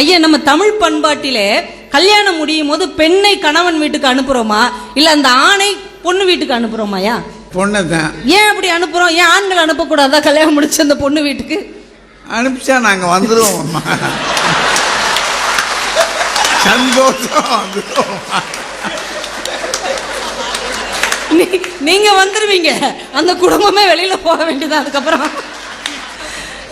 ஐயா நம்ம தமிழ் பண்பாட்டிலே கல்யாணம் முடியும் போது பெண்ணை கணவன் வீட்டுக்கு அனுப்புறோமா? இல்ல அந்த ஆணை பொண்ணு வீட்டுக்கு அனுப்புறோமாயா பொண்ணை தான் ஏன் அப்படி அனுப்புறோம்? ஏன் ஆண்கள் அனுப்பக்கூடாதா கல்யாணம் முடிச்சு அந்த பொண்ணு வீட்டுக்கு? அனுப்பிச்சா நாங்கள் வந்துடுவோம் அம்மா சந்தோஷம் நீங்க வந்துருவீங்க. அந்த குடும்பமே வெளியில போக வேண்டியது அதுக்கப்புறம்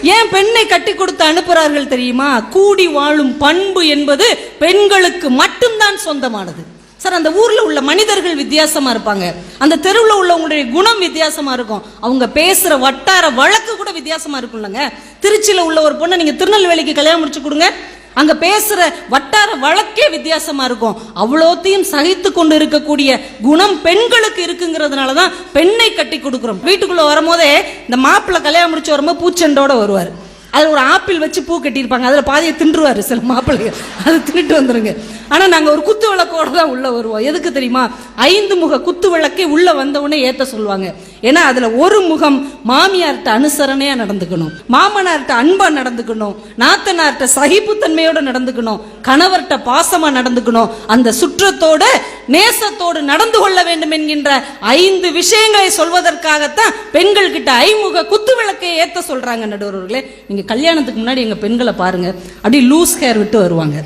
ஏன் பெண்ணை கட்டி கொடுத்து அனுப்புறார்கள் தெரியுமா? கூடி வாழும் பண்பு என்பது பெண்களுக்கு மட்டும்தான் சொந்தமானது. சார் அந்த ஊர்ல உள்ள மனிதர்கள் வித்தியாசமா இருப்பாங்க. அந்த தெருவில் உள்ளவங்களுடைய குணம் வித்தியாசமா இருக்கும். அவங்க பேசுற வட்டார வழக்கு கூட வித்தியாசமா இருக்கும்லங்க. திருச்சியில உள்ள ஒரு பொண்ணை நீங்க திருநெல்வேலிக்கு கல்யாணம் முடிச்சு கொடுங்க. அங்க பேசுற வட்டார வழக்கே வித்தியாசமா இருக்கும். அவ்வளோத்தையும் சகித்து கொண்டு இருக்கக்கூடிய குணம் பெண்களுக்கு இருக்குங்கிறதுனால தான் பெண்ணை கட்டி கொடுக்குறோம். வீட்டுக்குள்ள வரும்போதே இந்த மாப்பிள்ளை கல்யாணம் முடிச்சு வரும்போது பூச்செண்டோட வருவார். அதில் ஒரு ஆப்பிள் வச்சு பூ கட்டியிருப்பாங்க. அதில் பாதியை தின்றுவார் சில மாப்பிள்ளைகள். அதை தின்னுட்டு வந்துருங்க. ஆனால் நாங்கள் ஒரு குத்து விளக்கோட தான் உள்ளே வருவோம். எதுக்கு தெரியுமா? ஐந்து முக குத்து விளக்கே உள்ளே வந்தவுடனே ஏற்ற சொல்லுவாங்க. ஏன்னா அதில் ஒரு முகம் மாமியார்கிட்ட அனுசரணையாக நடந்துக்கணும். மாமனார்கிட்ட அன்பாக நடந்துக்கணும். நாத்தனார்கிட்ட சகிப்புத்தன்மையோட நடந்துக்கணும். கணவர்கிட்ட பாசமாக நடந்துக்கணும். அந்த சுற்றத்தோட நேசத்தோடு நடந்து கொள்ள வேண்டும் என்கின்ற ஐந்து விஷயங்களை சொல்வதற்காகத்தான் பெண்கள் கிட்ட ஐமுக குத்து விளக்கை ஏத்த சொல்றாங்க நடுவர்களே. நீங்க கல்யாணத்துக்கு முன்னாடி எங்க பெண்களை பாருங்க. அப்படி லூஸ் ஹேர் விட்டு வருவாங்க.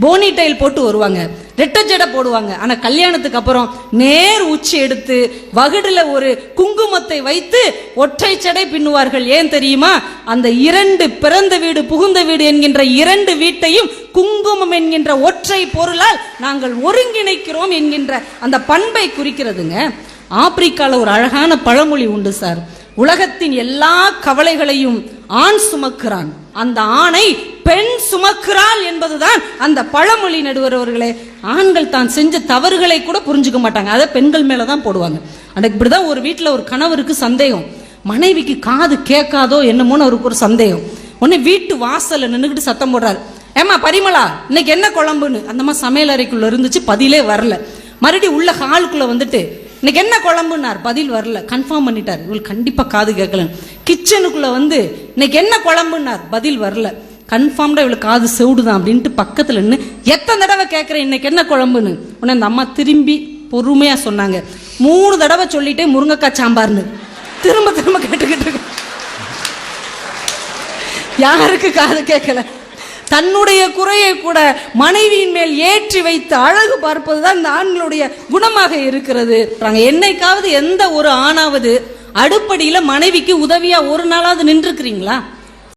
போனி டைல் போட்டு வருவாங்க. ரெட்டை ஜடை போடுவாங்க. ஆனால் கல்யாணத்துக்கு அப்புறம் நேர் உச்சி எடுத்து வகுடில் ஒரு குங்குமத்தை வைத்து ஒற்றை சடை பின்னுவார்கள். ஏன் தெரியுமா? அந்த இரண்டு பிறந்த வீடு புகுந்த வீடு என்கின்ற இரண்டு வீட்டையும் குங்குமம் என்கின்ற ஒற்றை பொருளால் நாங்கள் ஒருங்கிணைக்கிறோம் என்கின்ற அந்த பண்பை குறிக்கிறதுங்க. ஆப்பிரிக்காவில் ஒரு அழகான பழமொழி உண்டு சார். உலகத்தின் எல்லா கவலைகளையும் ஆண் சுமக்கிறான். அந்த ஆணை பெண் சுமக்கிறாள் என்பதுதான் அந்த பழமொழி நடுவர் அவர்களே. ஆண்கள் தான் செஞ்ச தவறுகளை கூட புரிஞ்சுக்க மாட்டாங்க. அதை பெண்கள் மேலே தான் போடுவாங்க. அன்னைக்கு இப்படிதான் ஒரு வீட்டில் ஒரு கணவருக்கு சந்தேகம். மனைவிக்கு காது கேட்காதோ என்னமோன்னு அவருக்கு ஒரு சந்தேகம். உடனே வீட்டு வாசலில் நின்றுக்கிட்டு சத்தம் போடுறாரு. ஏமா பரிமளா இன்னைக்கு என்ன குழம்புன்னு? அந்த மாதிரி சமையல் அறைக்குள்ள இருந்துச்சு பதிலே வரல. மறுபடியும் உள்ள ஹாலுக்குள்ள வந்துட்டு இன்னைக்கு என்ன குழம்புன்னார்? பதில் வரல. கன்ஃபார்ம் பண்ணிட்டார். இவள் கண்டிப்பாக காது கேட்கலன்னு. கிச்சனுக்குள்ள வந்து இன்னைக்கு என்ன குழம்புன்னார்? பதில் வரல. கன்ஃபார்ம்டா இவளுக்கு காது செவிடுதான் அப்படின்ட்டு பக்கத்தில் நின்று எத்தனை தடவை கேட்குறேன் இன்னைக்கு என்ன குழம்புன்னு? உடனே அந்த அம்மா திரும்பி பொறுமையாக சொன்னாங்க. மூணு தடவை சொல்லிட்டே முருங்கைக்காய் சாம்பார்னு. திரும்ப திரும்ப கேட்டுக்கிட்டு இருக்கு யாருக்கு காது கேட்கல தன்னுடைய குறையை கூட மனைவியின் மேல் ஏற்றி வைத்து அழகு பார்ப்பது தான் இந்த ஆண்களுடைய குணமாக இருக்கிறது. என்னைக்காவது எந்த ஒரு ஆணாவது அடுப்படியில் மனைவிக்கு உதவியா ஒரு நாளாவது நின்றுக்கிறீங்களா?